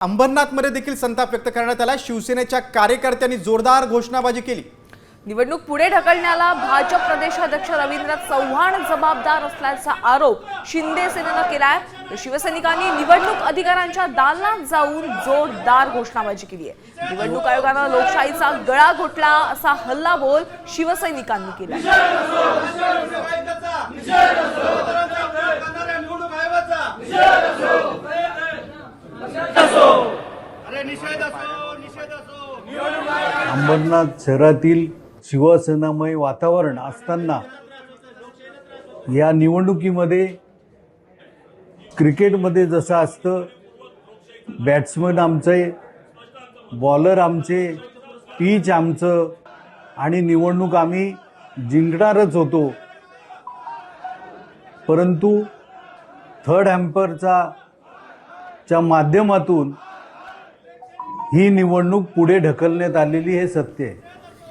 अंबरनाथमध्ये देखील संताप व्यक्त करण्यात आला. शिवसेनेच्या कार्यकर्त्यांनी जोरदार घोषणाबाजी केली. निवडणूक पुढे ढकलण्याला भाजप प्रदेशाध्यक्ष रवींद्र चव्हाण जबाबदार असल्याचा आरोप शिंदे सेनेनं केलाय. तर शिवसैनिकांनी निवडणूक अधिकाऱ्यांच्या दालनात जाऊन जोरदार घोषणाबाजी केली आहे. निवडणूक आयोगानं लोकशाहीचा गळा घोटला असा हल्लाबोल शिवसैनिकांनी केला निवडणूक आयोगाचा अरे निषेध असो निषेध असो अंबरनाथ शहरातील शिवसेनामय वातावरण असताना या निवडणुकीमध्ये क्रिकेटमध्ये जसं असतं बॅट्समन आमचे बॉलर आमचे पीच आमचं आणि निवडणूक आम्ही जिंकणारच होतो. परंतु थर्ड हॅम्परचा च्या माध्यमातून ही निवडणूक पुढे ढकलण्यात आलेली हे सत्य आहे.